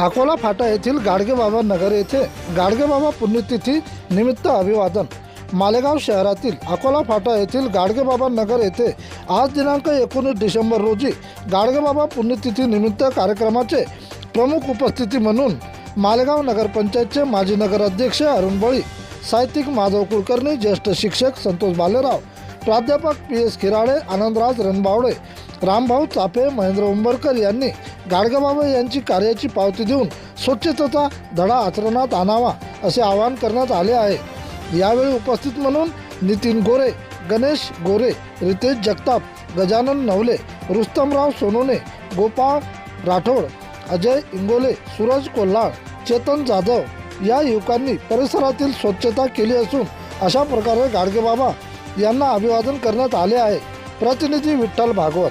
अकोला फाटा येथील गाडगेबाबा नगर येथे गाडगेबाबा पुण्यतिथी निमित्त अभिवादन. मालेगाव शहरातील अकोला फाटा येथील गाडगेबाबा नगर येथे आज दिनांक एकोणीस डिसेंबर रोजी गाडगेबाबा पुण्यतिथी निमित्त कार्यक्रमाचे प्रमुख उपस्थिती म्हणून मालेगाव नगरपंचायतचे माजी नगराध्यक्ष अरुण बळी साहित्यिक माधव कुलकर्णी ज्येष्ठ शिक्षक संतोष बालेराव प्राध्यापक पी एस खिराडे आनंदराज रणबावडे रामभाऊ चापे महेंद्र उंबरकर यांनी गाडगेबाबा यांची कार्याची पावती देऊन स्वच्छतेचा धडा आचरणात आणावा असे आवाहन करण्यात आले आहे. यावेळी उपस्थित म्हणून नितीन गोरे गणेश गोरे रितेश जगताप गजानन नवले रुस्तमराव सोनोने गोपाळ राठोड अजय इंगोले सूरज कोल्हाळ चेतन जाधव या युवकांनी परिसरातील स्वच्छता केली असून अशा प्रकारे गाडगेबाबा यांना अभिवादन करण्यात आले आहे. प्रतिनिधी विठ्ठल भागवत.